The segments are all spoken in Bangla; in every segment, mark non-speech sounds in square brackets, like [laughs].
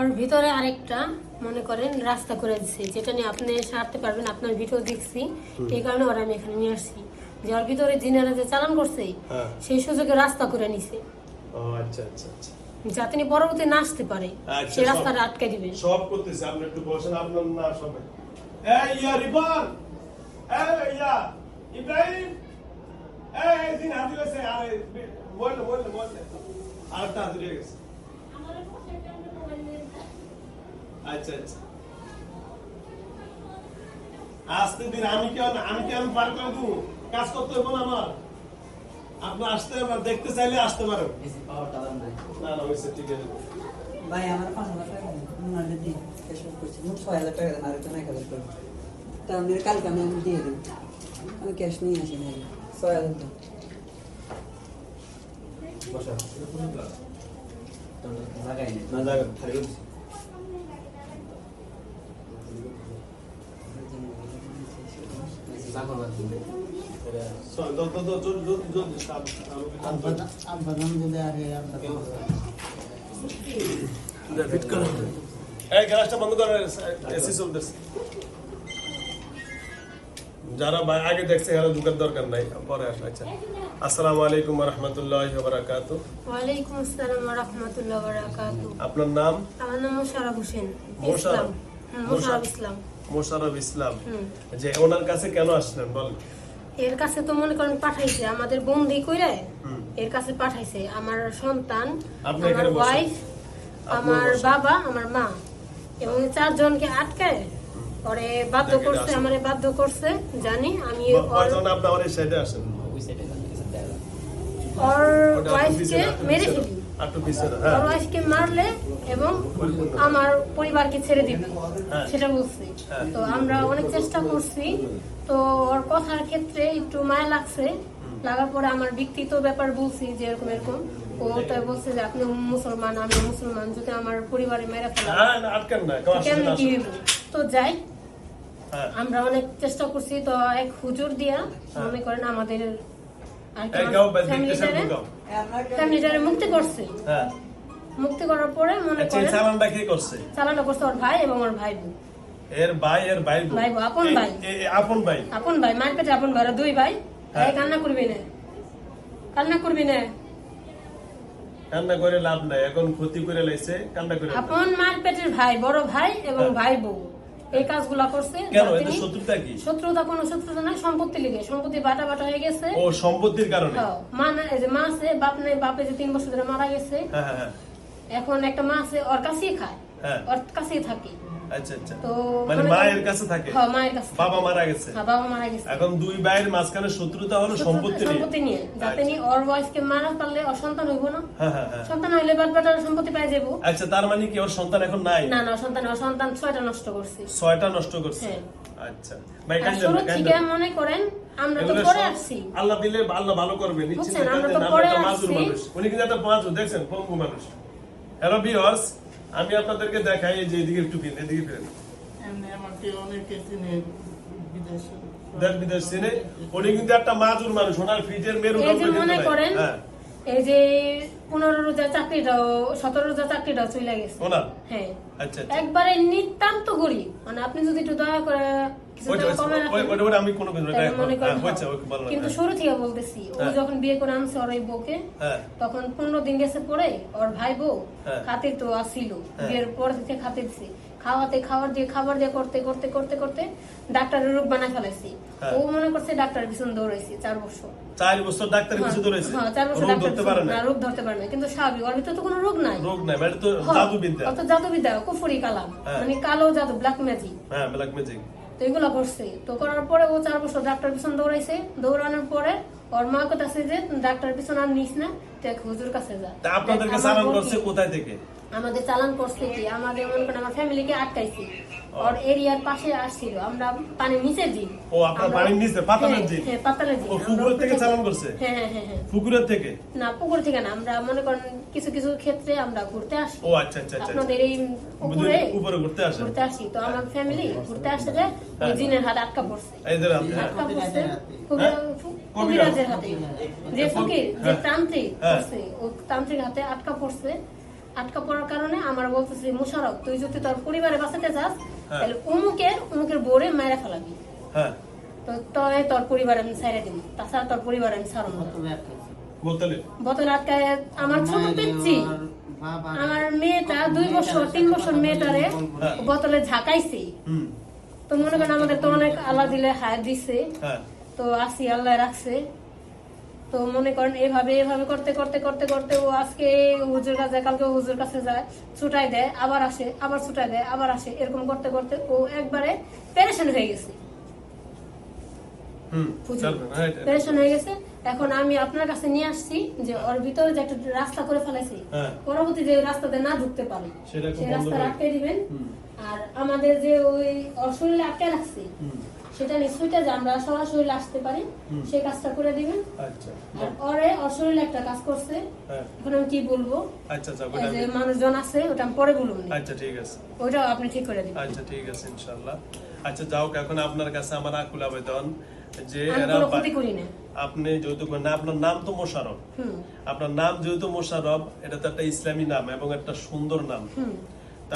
ওর ভিতরে আরেকটা মনে করেন রাস্তা করে দিচ্ছে যেটা নিয়ে আপনি সারতে পারবেন আপনার ভিডিও দেখছি এই কারণে ওরা আমি এখানে নিয়ে আসছি। যে ওর ভিতরে জিনারা যে চালান করছে হ্যাঁ। সেই সুযোগে রাস্তা করে নিছে। আচ্ছা আচ্ছা আচ্ছা। যাতে নিয়ে পরবর্তী না আসতে পারে আচ্ছা, সেই রাস্তাটা আটকে দিবে। সব করতেছে আপনি একটু বসেন আপনার না সবাই। এই ইয়া এই ইয়া ইব্রাহিম! এই দিন হাজির আছে আরে আরেকটা হাজির হয়ে গেছে। আচ্ছা আচ্ছা। আসতে দিন আমি কেন আমি কেন পার করে দেবো কাজ করতে হবে না আমার। আপনি আসতে পারেন দেখতে চাইলে আসতে পারেন। না না হয়েছে ঠিক আছে। ভাই আমার পাঁচ হাজার টাকা দেন ওনাদের দিন ক্যাশ করছি মোট ছয় হাজার টাকা দেন আর একটা এক হাজার টাকা তা আপনি কালকে আমি আমি দিয়ে দেন আমি ক্যাশ নিয়ে আসি না ছয় হাজার বসা। না জায়গা খালি যারা আগে দেখছে ঢুকার দরকার নাই পরে আসলে আচ্ছা। আসসালামু আলাইকুম রহমতুল্লাহ বারাকাত ওয়ালাইকুম আসসালাম রহমতুল্লাহ বারাকাতু আপনার নাম? আমার নাম মোশারফ হোসেন। মোশারফ ইসলাম। মোশারফ ইসলাম। যে ওনার কাছে কেন আসলেন বল এর কাছে তো মনে করেন পাঠাইছে আমাদের বন্দি কইরে এর কাছে পাঠাইছে। আমার সন্তান আমার ওয়াইফ আমার বাবা আমার মা। এবং চারজনকে আটকায় পরে বাধ্য করছে। আমারে বাধ্য করছে জানি আমি ওর ওয়াইফকে মেরে ফেলি। হ্যাঁ। মারলে এবং আমার পরিবারকে ছেড়ে দিবি হ্যাঁ। সেটা বলছি। হ্যাঁ। তো আমরা অনেক চেষ্টা করছি। তো ওর কথার ক্ষেত্রে একটু মায়া লাগছে। লাগার পরে আমার ব্যক্তিগত ব্যাপার বলছি যে এরকম এরকম। ও তাই বলছে যে আপনি মুসলমান আমি মুসলমান যদি আমার পরিবারে মেরে ফেলা। হ্যাঁ না, আটকান না কেউ আসেন কেমনি না কি তো যাই আমরা অনেক চেষ্টা করছি। তো এক হুজুর দিয়া মনে করেন আমাদের ফ্যামিলিটারে মুক্তি করছে। হ্যাঁ। মুক্তি করার পরে মনে আচ্ছা করেন চালানটা কে করছে? চালানো করছে ওর ভাই এবং ওর ভাই বোন এর ভাই এর ভাই ভাই আপন ভাই। এই- এই আপন ভাই? আপন ভাই মার পেটে আপন ভাই দুই ভাই। হ্যাঁ। এই কান্না করবি না। কান্না করবি না। কান্না করে লাভ নাই এখন ক্ষতি করে লাইছে কান্না করে লাভ আপন মার পেটের ভাই বড় ভাই এবং হ্যাঁ। ভাই বউ। এই কাজগুলা করছে কেন? এটা শত্রুতা কি? শত্রুতা কোনো শত্রুতা না সম্পত্তি লেগে সম্পত্তি বাটা বাটা হয়ে গেছে। ও সম্পত্তির কারণে? হ্যাঁ, মা না এই যে মা আছে বাপ নাই বাপে যে তিন বছর ধরে মারা গেছে। হ্যাঁ হ্যাঁ এখন একটা মা আছে ওর কাছেই খায়। ওর কাছেই থাকে। আচ্ছা আচ্ছা। তো মানে মনে মায়ের করেন- কাছে থাকে? হ্যাঁ মায়ের কাছে বাবা মারা গেছে? হ্যাঁ, বাবা মারা গেছে। এখন দুই ভাইয়ের মাঝখানে শত্রুতা হলো সম্পত্তি নিয়ে। সম্পত্তি নিয়ে। যাতে আচ্ছা। নি ওর ওয়াইফকে মারা পারলে ওর হইব না। হ্যাঁ হ্যাঁ হ্যাঁ। সন্তান হইলে বাদ বাটার সম্পত্তি পাই যাব আচ্ছা তার মানে কি ওর সন্তান এখন নাই? না না সন্তান ওর সন্তান ছয়টা নষ্ট করছে। ছয়টা নষ্ট করছে? হ্যাঁ। আচ্ছা। ভাই কান্দেন কান্দেন। মনে করেন আমরা তো পরে আসছি। আল্লাহ দিলে আল্লাহ ভালো করবে নিশ্চিত আমরা তো পরে আসছি। উনি মাজুর? দেখছেন পঙ্গু মানুষ। হ্যালো ভিউয়ার্স আমি আপনাদেরকে দেখাই এই যে এদিকে একটু ফিরেন এদিকে ফিরেন এমনি আমাকে অনেকে চিনে বিদেশে। দেশ বিদেশ চিনে। উনি কিন্তু একটা মাজুর মানুষ ওনার ফ্রিজের মেরু এই যে করেন হ্যাঁ। এই যে পনেরো রোজা চাকরিটাও সতেরো রোজা চাকরিটাও চলে গেছে। হ্যাঁ। আচ্ছা আচ্ছা। একবারে নিতান্ত গরিব। মানে আপনি যদি একটু দয়া করে কিছু ওইটা টাকা কমে রাখেন, ওই- ওইটা ওইটা আমি কোনো কিছু না, তাহলে এটা করেন হ্যাঁ, হয়। কিন্তু শুরু থেকে বলতেছি ও হ্যাঁ। যখন বিয়ে করে আনছে ওর ওই বউকে তখন পনেরো দিন গেছে পরে ওর ভাই বউ। খাতির তো আসছিল। বিয়ের পর থেকে খাতির দিছে। খাওয়াতে খাবার দিয়ে খাবার দিয়ে করতে করতে করতে করতে ডাক্তারের রোগ বানায় ফেলাইছি। ও মনে করছে ডাক্তার পিছন দৌড়াইছি চার বছর। চার বছর হ্যাঁ, চার বছর ডাক্তার ধরতে পারে না না রোগ ধরতে পারে না কিন্তু স্বাভাবিক ওর ভিতরে তো কোনো রোগ নাই। রোগ নাই মানে তো অত জাদুবিদ্যা। কুফুরি কালাম। মানে কালো জাদু ব্ল্যাক ম্যাজিক হ্যাঁ ব্ল্যাক ম্যাজিক তো এগুলো করছে। তো করার পরে ও চার বছর ডাক্তার পিছন দৌড়াইছে। দৌড়ানোর পরে ওর মা কথা যে ডাক্তার পিছন আর নিস না দেখ হুজুর কাছে যা। আপনাদের বউ করছে কোথায় থেকে? আমাদের চালান করছে কি? আমাদের মনে করেন আমার ফ্যামিলিকে আটকাইছি। ওর এরিয়ার পাশে আসছিল। আমরা পানি নিচে দিই ও, আপনার বাড়ির নিচে, পাতালের হ্যাঁ, দিক? হ্যাঁ পাতালের ও পুকুরের থেকে চালান করছে? হ্যাঁ হ্যাঁ হ্যাঁ হ্যাঁ। পুকুরের থেকে? না পুকুর থেকে না। আমরা মনে করেন কিছু কিছু ক্ষেত্রে আমরা ঘুরতে আসি। ও আচ্ছা আচ্ছা আচ্ছা আপনাদের এই পুকুরে উপরে ঘুরতে আসেন। ঘুরতে আসি। তো আমার ফ্যামিলি ঘুরতে আসতে যায় ওই হ্যাঁ। জিনের হাত আটকা পড়ছে। এই যে হ্যাঁ। আটকা পড়ছে হ্যাঁ? কবিরাজের হাতে। যে ফকির যে হ্যাঁ। তান্ত্রিক হ্যাঁ। ও তান্ত্রিক হাতে আটকা পড়ছে। আটকা পড়ার কারণে আমার বলতেছি মুশারফ তুই যদি তোর পরিবারে বাঁচাতে চাস হ্যাঁ। তাহলে অমুকের অমুকের বোরে মেরে ফেলাবি। হ্যাঁ। তো তবে তোর পরিবার আমি ছেড়ে দিব। তাছাড়া তোর পরিবার আমি ছাড়ব না। বোতলে বোতল? আটকায় আমার ছোট পিচ্ছি আমার মেয়েটা দুই বছর তিন বছর মেয়েটারে হ্যাঁ। বোতলে ঝাঁকাইছে। হুম। তো মনে করেন আমাদের তো অনেক আল্লাহ দিলে হায়াত দিছে। হ্যাঁ। তো আসি আল্লাহ রাখছে। তো মনে করেন এভাবে এভাবে করতে করতে করতে করতে ও আজকে হুজুর কাছে কালকে হুজুর কাছে যায় ছুটাই দেয় আবার আসে আবার ছুটাই দেয় আবার আসে এরকম করতে করতে ও একবারে পেরেশান হয়ে গেছে। হ্যাঁ, পেরেশান হয়ে গেছে। এখন আমি আপনার কাছে নিয়ে আসছি যে ওর ভিতরে যে একটা রাস্তা করে ফেলাইছি হ্যাঁ। পরবর্তী যে রাস্তাতে না ঢুকতে পারে সেই রাস্তা আটকে দিবেন। আর আমাদের যে ওই ওর শরীরে আটকে রাখছি সেটা নিশ্চয়টা যে আমরা সরাসরি আসতে পারি। সেই কাজটা করে দিবেন। আচ্ছা আর ওরে ওর একটা কাজ করছে। হ্যাঁ। এখন আমি কি বলব? আচ্ছা যে মানুষজন আছে ওটা আমি পরে বলব আচ্ছা ঠিক আছে। ওইটাও আপনি ঠিক করে দিবেন। আচ্ছা ঠিক আছে ইনশাল্লাহ আচ্ছা যাও এখন আপনার কাছে আমার আকুল আবেদন যে আপনি যেহেতু না আপনার নাম তো মোশারফ আপনার নাম যেহেতু মোশারফ এটা তো একটা ইসলামী নাম এবং একটা সুন্দর নাম।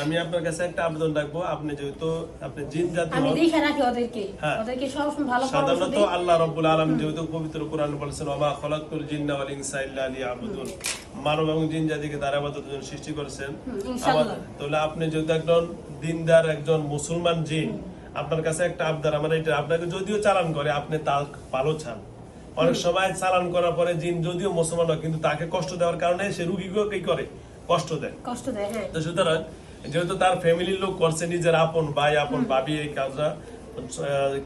আমি আপনার কাছে একটা আবেদন রাখব। আপনি যেহেতু আপনি জিন জাতি আমি দেখে রাখি ওদেরকে। হ্যাঁ। ওদেরকে সবসময় ভালো পরামর্শ সাধারণত আল্লাহ রব্বুল আলম যেহেতু পবিত্র কোরআন বলেছেন অমা খলাকুল জিন্না ওয়াল ইনসা ইল্লা লিয়াবুদুন। মানব এবং জিন জাতিকে তার আবাদতের জন্য সৃষ্টি করেছেন। ইনশাআল্লাহ। তাহলে আপনি যেহেতু একজন দিনদার একজন মুসলমান জিন আপনার কাছে একটা আবদার আমার এটা আপনাকে যদিও চালান করে আপনি তা ভালো চান। অনেক সময় চালান করার পরে জিন যদিও মুসলমান হয় কিন্তু তাকে কষ্ট দেওয়ার কারণে সে রুগীকে কি করে? কষ্ট দেয়। কষ্ট দেয় হ্যাঁ। তো সুতরাং যেহেতু তার ফ্যামিলির লোক করছে নিজের আপন ভাই আপন ভাবি এই কাজটা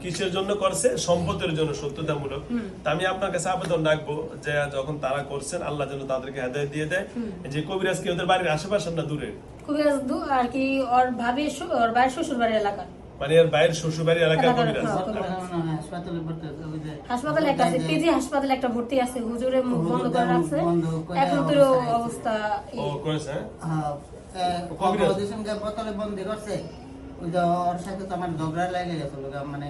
কিসের জন্য করছে? সম্পদের জন্য সত্যতামূলক। তা আমি আপনার কাছে আবেদন রাখব যে যখন তারা করছেন আল্লাহ যেন তাদেরকে হেদায়ত দিয়ে দেয়। যে কবিরাজ কি ওদের বাড়ির আশেপাশে না দূরে? খুবই দু- আর কি ওর ভাবি ওর বাড়ির শ্বশুর বাড়ির এলাকা। মানে এর বাইরের শ্বশুর বাড়ির এলাকার কবিরাজ? হ্যাঁ। হয় হাসপাতালে একটা আছে পিজি হাসপাতালে একটা ভর্তি আছে হুজুরে মুখ বন্ধ করে রাখছে এখন তো অবস্থা ও করেছে হ্যাঁ? কবিরাজ? বোতলে বন্দি করছে ওই যে ওর সাথে তো আমার ঝগড়া লাগে গেছিল মানে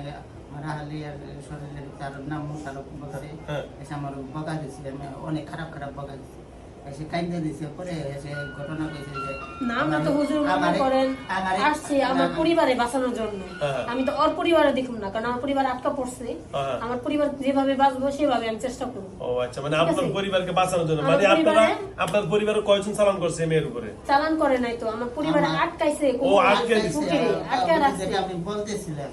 আমার আহালি আর শরীরের তার নাম মুশারফ বলছে হ্যাঁ। এসে আমার বকা দিছি আমি অনেক খারাপ খারাপ বকা দিছে এসে কাইন্দে দিছে পরে এসে ঘটনা কইছে যে না আমরা তো হুজুর আমারে- করেন আসছি আমার পরিবারে বাঁচানোর জন্য হ্যাঁ। আমি তো ওর পরিবারে দেখুন না কারণ আমার পরিবার আটকা পড়ছে হ্যাঁ। আমার পরিবার যেভাবে বাঁচবো সেভাবে আমি চেষ্টা করব ও আচ্ছা মানে আপনার পরিবারকে বাঁচানোর জন্য মানে আপনারা আপনার পরিবারে কয়জন চালান করছে এই মেয়ের উপরে চালান করে নাই তো আমার পরিবারে আটকাইছে ও, আটকে দিছে। আটকা রাখছে যেটা আমি বলতেছিলাম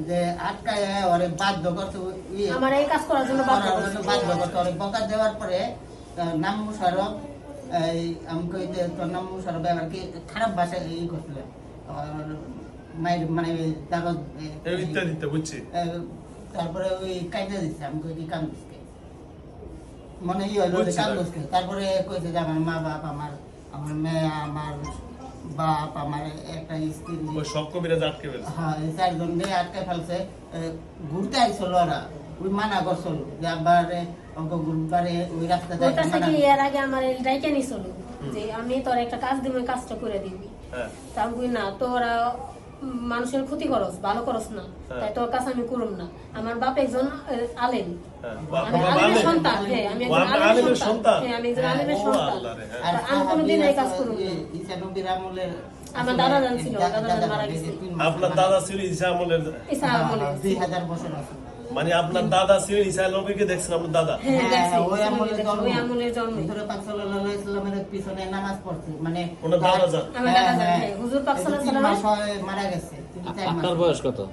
যে আটকায় ওরে বাধ্য করতে ইয়ে আমার এই কাজ করার জন্য বাধ্য করছে। বাধ্য করতে ওরে বকা দেওয়ার পরে নাম মুশারফ এই আমি তোর নাম মুশারফ এবার কি খারাপ ভাষায় ই করছিলেন মায়ের মানে বুঝছি তারপরে ওই কাইতে দিচ্ছে আমি কই কি কান্দুসকে মনে ই হলো যে বুঝছি, কান্দুসকে তারপরে কইছে যে আমার মা বাপ আমার আমার মেয়ে আমার বাপ আমার একটা স্ত্রী। ওই সব কবিরাজ আটকে ফেলছে। হ্যাঁ এই চারজন নিয়ে আটকে ফেলছে। ঘুরতে আইছিল ওরা। ওই মানা করছিল যে আবার ঘুরবারে ওই রাস্তা ওর কাছে কি এর আগে আমার ডাইকে নিছিল যে আমি তোর একটা কাজ দিব কাজটা করে দিবি। হ্যাঁ। তা না তোরা উম, মানুষের ক্ষতি করস ভালো করস না। হ্যাঁ। তাই তোর কাছে আমি করুম না। আমার বাপ একজন আলেন আলেম। হ্যাঁ। আমি আলেমের সন্তান হ্যাঁ আমি একজন আলেমের আলেমের সন্তান। সন্তান? আমি একজন আলেমের সন্তান। আল্লাহ রে। তা আমি কোনোদিন এই কাজ না। ঈসা নবীর আমার দাদা জানছিল দাদা মারা গেছে। আপনার দাদা ছিল ঈসা আমলের ইসা আমলের দুই হাজার বছর আছে। মানে আপনার দাদা ছিল ঈসা নবীকে দেখছেন আপনার দাদা? হ্যাঁ, ওই আমলের জন্ম। ওই আমলের জন্ম। হুজুরে পাক সাল্লাল্লাহু আলাইহি সাল্লামের পিছনে নামাজ পড়ছে মানে ওনার দাদা যান। আমার দাদা যান, হ্যাঁ, হুজুর পাক সাল্লাল্লাহু আলাইহি মারা গেছে আপনার বয়স কত?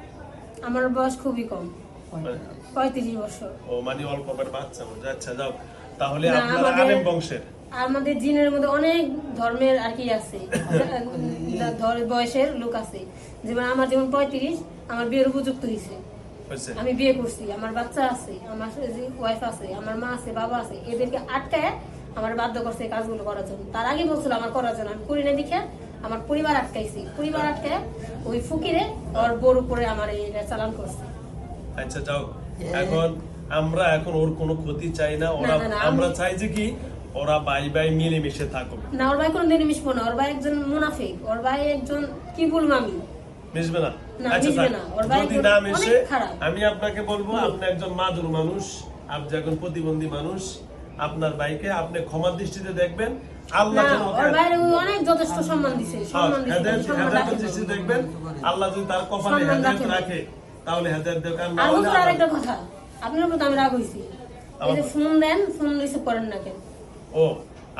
আমার বয়স খুবই কম। মানে- পঁয়ত্রিশ বছর। ও মানে অল্প করে বাচ্চা। আচ্ছা যাও তাহলে আপনার আমাদের- আলেম বংশের? আমাদের জিনের মধ্যে অনেক ধর্মের আর কি আছে। [laughs] ধর- বয়সের লোক আছে। যেমন আমার যেমন পঁয়ত্রিশ আমার বিয়ের উপযুক্ত হয়েছে। আমি বিয়ে করছি আমার বাচ্চা আছে আমার ওয়াইফ আছে আমার মা আছে বাবা আছে এদেরকে আটকায় আমার বাধ্য করছে এই কাজগুলো করার জন্য। তার আগে বলছিল আমার করার জন্য আমি করি না দেখে আমার পরিবার আটকাইছি। পরিবার আটকায় ওই ফকিরে ওর বোর উপরে আমার এই চালান করছে। আচ্ছা যাও। এখন আমরা এখন ওর কোনো ক্ষতি চাই না। ওরা আমরা চাই যে কি ওরা বাই বাই মিলেমিশে থাকুক। না ওর ভাই কোনোদিন মিশবো না। ওর ভাই একজন মুনাফিক ওর ভাই একজন কি বলব আমি? মিশবে না। আচ্ছা যদি। আমি আপনাকে বলব আপনি একজন মাদুর মানুষ আপনি একজন প্রতিবন্ধী মানুষ আপনার ভাইকে আপনি ক্ষমার দৃষ্টিতে দেখবেন আল্লাহ অনেক যথেষ্ট সম্মান দিছে হ্যাঁ, সম্মান দিছে হেদায়েত- সম্মান হেদায়েতের রাখে দৃষ্টি না। দেখবেন আল্লাহ যদি তার কপালে হেদায়েত রাখে তাহলে হেদায়েত দেবে আর আরেকটা কথা আপনার আমি রাগ হইছি এই যে ফোন দেন ফোন রিসিভ করেন না কেন ও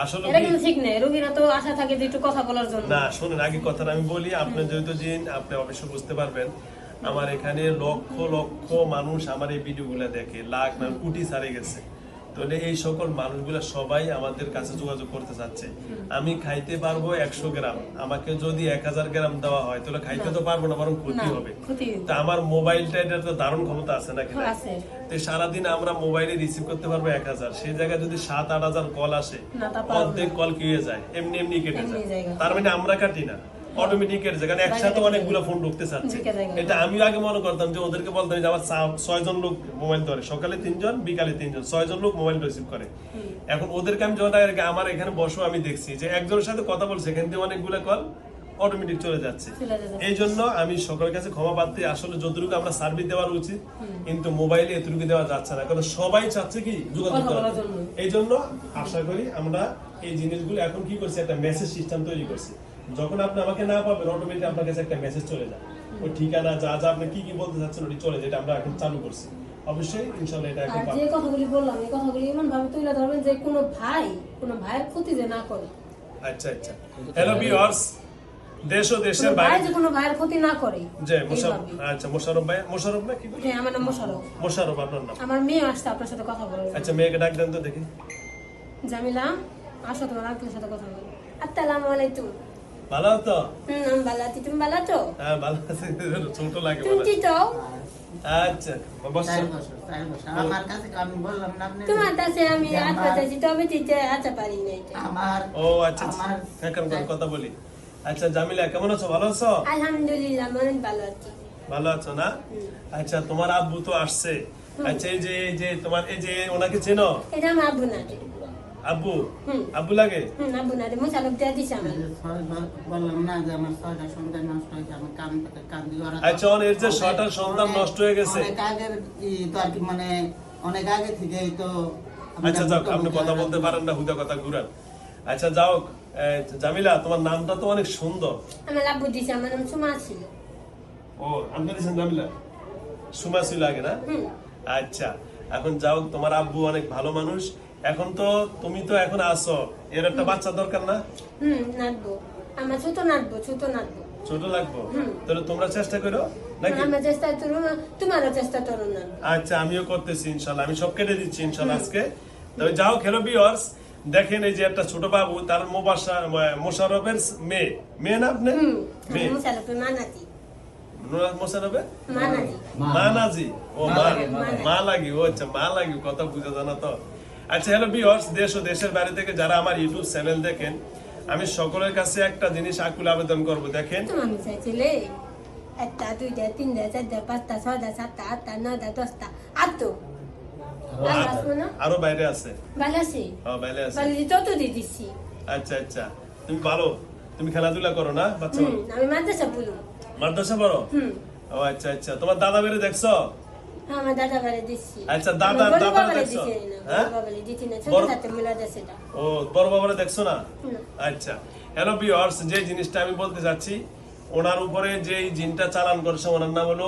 আসলে এটা কিন্তু ঠিক নেই। রোগীরা তো আশা থাকে যে একটু কথা বলার জন্য। না শুনুন আগে কথাটা আমি বলি। আপনি যেহেতু জিন আপনি অবশ্যই বুঝতে পারবেন। আমার এখানে লক্ষ লক্ষ মানুষ আমার এই ভিডিওগুলো দেখে লাখ না কোটি ছাড়ে গেছে। তাহলে এই সকল মানুষগুলো সবাই আমাদের কাছে যোগাযোগ করতে চাচ্ছে। আমি খাইতে পারব একশো গ্রাম। আমাকে যদি এক হাজার গ্রাম দেওয়া হয় তাহলে খাইতে তো পারব না বরং ক্ষতি হবে। তা আমার মোবাইলটা এটা তো দারুণ ক্ষমতা আছে নাকি। তো সারাদিন আমরা মোবাইলে রিসিভ করতে পারব এক হাজার। সেই জায়গায় যদি সাত আট হাজার কল আসে। অর্ধেক কল কি হয়ে যায়? এমনি এমনি কেটে যায়। তার মানে আমরা কাটি না। অটোমেটিক কেটে যায় কারণ একসাথে অনেকগুলো ফোন ঢুকতে চাচ্ছে। এটা আগে মনে করতাম যে ওদেরকে বলতাম যে আমার ছয়জন লোক মোবাইল ধরে সকালে তিনজন বিকালে তিনজন ছয়জন লোক মোবাইল রিসিভ করে। এখন ওদেরকে আমি যখন আগে আমার এখানে বসো আমি দেখছি যে একজনের সাথে কথা বলছে এখান থেকে অনেকগুলো কল অটোমেটিক চলে যাচ্ছে। এই জন্য আমি সকলের কাছে ক্ষমা পাচ্ছি আসলে যতটুকু আমরা সার্ভিস দেওয়ার উচিত কিন্তু মোবাইলে এতটুকু দেওয়া যাচ্ছে না কারণ সবাই চাচ্ছে কি? যোগাযোগ করার জন্য। এই জন্য আশা করি আমরা এই জিনিসগুলো এখন কি করছি একটা মেসেজ সিস্টেম তৈরি করছি। যখন আপনি আমাকে না পাবেন অটোমেটিক আপনার কাছে একটা মেসেজ চলে যায়। ওই ঠিকানা যা যা আপনি কি কি বলতে চাচ্ছেন ওটি চলে যায় এটা আমরা এখন চালু করছি। অবশ্যই ইনশাল্লাহ এটা এখন যে কথাগুলি বললাম এই কথাগুলি এমন ভাবে তুলে ধরবেন যে কোনো ভাই কোনো ভাইয়ের ক্ষতি যে না করে। আচ্ছা আচ্ছা। হ্যালো ভিউয়ার্স দেশ ও দেশের ভাই বাইরে যে কোনো ভাইয়ের ক্ষতি না করে। যে মোশারফ আচ্ছা মোশারফ ভাই মোশারফ না কি? হ্যাঁ আমার নাম মোশারফ মোশারফ আপনার নাম? আমার মেয়ে আসছে আপনার সাথে কথা জন্য। আচ্ছা মেয়েকে ডাক দেন তো দেখি। জামিলা আসো তোমার আঙ্কেলের সাথে কথা বলো। আসসালামু আলাইকুম। ভালো তো হুম আমি ভালো আছি। তুমি ভালো আছো? হ্যাঁ ভালো আছে। [laughs] ছোট লাগে তুমি কি। চাও আচ্ছা বস। আমার কাছে আমি বললাম না আপনি তোমার কাছে আমি আচ্ছা তবে দিতে আচ্ছা পারি না আমার ও আচ্ছা আচ্ছা। কেন কেন কথা বলি। আচ্ছা জামিলা কেমন আছো? ভালো আছো? আলহামদুলিল্লাহ অনেক ভালো আছি। ভালো আছো না? আচ্ছা তোমার আব্বু তো আসছে। আচ্ছা এই যে এই যে তোমার এই যে ওনাকে চেনো? এটা আমার আব্বু না। আব্বু আব্বু লাগে হুম আব্বু না রে মোশারফ দিয়ে দিছে আমার বললাম না যে আমার ছয়টা সন্তান নষ্ট হয়েছে আমার কান কান দিয়ে আচ্ছা, ওর যে অনেক- ছয়টা সন্তান নষ্ট হয়ে গেছে। অনেক আগের তো আর কি মানে অনেক আগে থেকেই তো আচ্ছা যাক আপনি কথা বলতে পারেন না হুদা কথা ঘুরান আচ্ছা যাও জামিলা তোমার নামটা তো অনেক সুন্দর আমার আব্বু দিছে আমার নাম সুমা ছিল ও আপনি দিয়েছেন জামিলা সুমা ছিল আগে না হুম আচ্ছা এখন যাও তোমার আব্বু অনেক ভালো মানুষ এখন তো তুমি তো এখন আসো এর একটা বাচ্চা দরকার না? হুম নাচবো। আমার ছোট নাচবো ছোট নাচবো। ছোট লাগবো? তাহলে তোমরা চেষ্টা করো নাকি? আমরা চেষ্টা করো তোমারও চেষ্টা করো না। আচ্ছা আমিও করতেছি ইনশাল্লাহ। আমি সব কেটে দিচ্ছি ইনশাল্লাহ আজকে। তবে যাও খেলো দেখেন এই যে একটা ছোট বাবু তার মোবাসা মোশারফের মেয়ে। মেয়ে না আপনি? মেয়ে। মোশারফের মা। ও মা। মা লাগি ও আচ্ছা মা লাগি কথা বুঝে জানা তো। আচ্ছা হ্যালো বিয়ার্স দেশ ও দেশের বাইরে থেকে যারা আমার ইউটিউব চ্যানেল দেখেন আমি সকলের কাছে একটা জিনিস আকুল আবেদন করব দেখেন। আমি চাইছিলে একটা দুইটা তিনটা চারটা পাঁচটা ছয়টা সাতটা আটটা নয়টা দশটা আট তো ভালো আসব না? আরও বাইরে আছে। ভালো আছি? হ্যাঁ বাইরে আছে। ভালো তত দিয়ে দিচ্ছি। আচ্ছা আচ্ছা। তুমি ভালো তুমি খেলাধুলা করো না বাচ্চা আমি মাদ্রাসা বলুন মাদ্রাসা পড়ো? হুম। ও আচ্ছা আচ্ছা। তোমার দাদা বেড়ে দেখছ? আমার দাদা বাড়ি দিচ্ছি আচ্ছা, দাদা- দাদা দেখছ? হ্যাঁ? বড় দিছি না, ছোট হাতে মিলা দেছে এটা। ও বড় বাবারে দেখছ না আচ্ছা হ্যালো যে জিনিসটা আমি বলতে ওনার উপরে যে জিনটা চালান করছে ওনার নাম হলো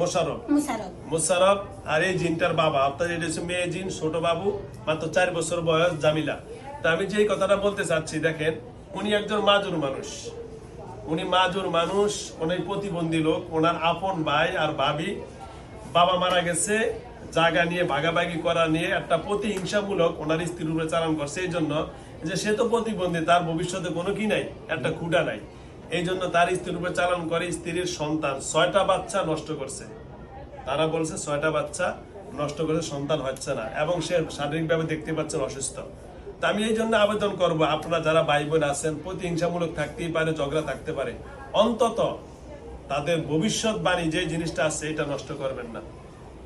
মোশারফ মুশারফ। আর এই জিনটার বাবা আপনার এটা হচ্ছে মেয়ে জিন ছোট বাবু মাত্র চার বছর বয়স জামিলা তা আমি যে কথাটা বলতে চাচ্ছি দেখেন উনি একজন মাজুর মানুষ উনি মাজুর মানুষ উনি প্রতিবন্ধী লোক ওনার আপন ভাই আর ভাবি বাবা মারা গেছে, জায়গা নিয়ে ভাগাভাগি করা নিয়ে একটা প্রতিহিংসামূলক ওনার স্ত্রীর উপরে চালান করছে এই জন্য যে সে তো প্রতিবন্ধী, তার ভবিষ্যতে কোনো কি নাই, একটা খুঁটা নাই। এই জন্য তার স্ত্রীর উপরে চালান করে স্ত্রীর সন্তান। ছয়টা বাচ্চা নষ্ট করছে। তারা বলছে ছয়টা বাচ্চা নষ্ট করে সন্তান হচ্ছে না। এবং সে শারীরিকভাবে দেখতে পাচ্ছেন অসুস্থ। তা আমি এই জন্য আবেদন করব, আপনারা যারা ভাই বোন আছেন, প্রতিহিংসামূলক থাকতেই পারে, ঝগড়া থাকতে পারে। অন্তত তাদের ভবিষ্যৎ বাণী যে জিনিসটা আছে এটা নষ্ট করবেন না।